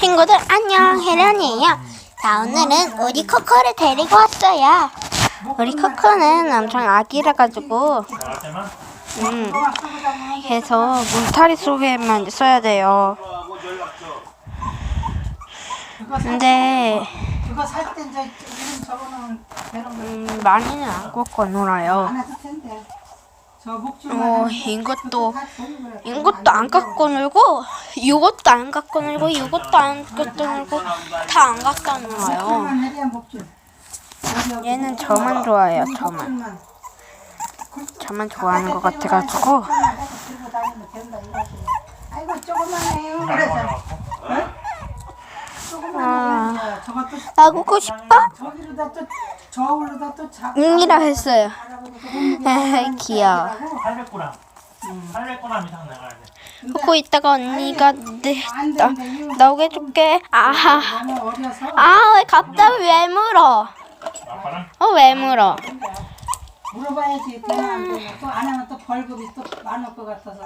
친구들 안녕 혜련이에요. 자 오늘은 우리 코코를 데리고 왔어요. 우리 코코는 엄청 아기라 가지고 음 그래서 물타리 속에만 써야 돼요. 근데 음, 많이는 안 꺾어 놀아요. 어 이것도. 이것도 안 깎고 놀고 이것도 안 깎고 놀고 이것도 안 깎고 놀고 다안 깎고 놀아요. 얘는 저만 좋아해요. 이 저만. 저만 좋아하는 것 같아가지고. 아이고 조그만해요. 저것도 나보고 싶어? 저기로다 또 저울로다 또 자. 응이라 했어요. 할아버지가 귀여워. 800g 800g 이상 나가야 돼 그거 이따가 언니가 내, 안 나, 된대. 이거 나오게 해줄게. 아하. 너무 어려서. 아, 왜 갑자기 왜 물어? 아빠랑 어, 왜 물어? 물어봐야지 되나 안 되나 또안 하면 또 벌금이 또 많을 것 같아서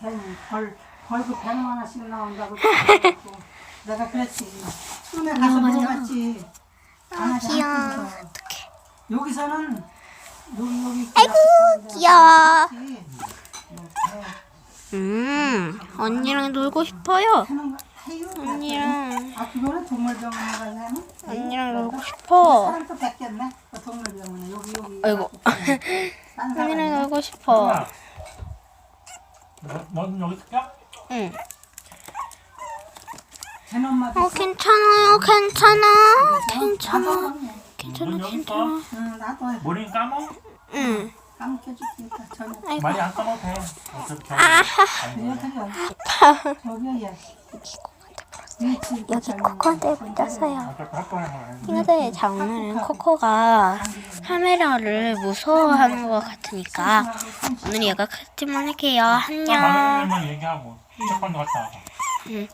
괜히 벌 벌금 백만 원씩 나온다고 내가 그랬지 처음에 가서 물어봤지 안 하지 귀여워. 않고서. 여기서는 여기 여기 아이고, 그 귀여워. 그랬지. 음, 언니랑 놀고 싶어요. 하는 거 해요 언니랑, 아 그거는 동물병원에 가냐면 언니랑 놀고 싶어. 사람 또 뵙겠네 그 동물병원에 여기 여기 아이고. 딴 언니랑 놀고 싶어. 너, 너는 여기 있을까? 응. 엄마도 어, 괜찮아요. 괜찮아. 괜찮아. 나도 괜찮아, 넌 여기 괜찮아. 응 나도 머리 감어? 응. 감켜줄게 저녁 아이고. 많이 안 감아도 돼 어차피 그래 그래 저기요 얘 여기 코코한테 붙였어요. 친구들, 자, 오늘은 코코가 카메라를 무서워하는 것 같으니까 오늘 얘가 끝만 할게요. 안녕. 만원만 얘기하고 응.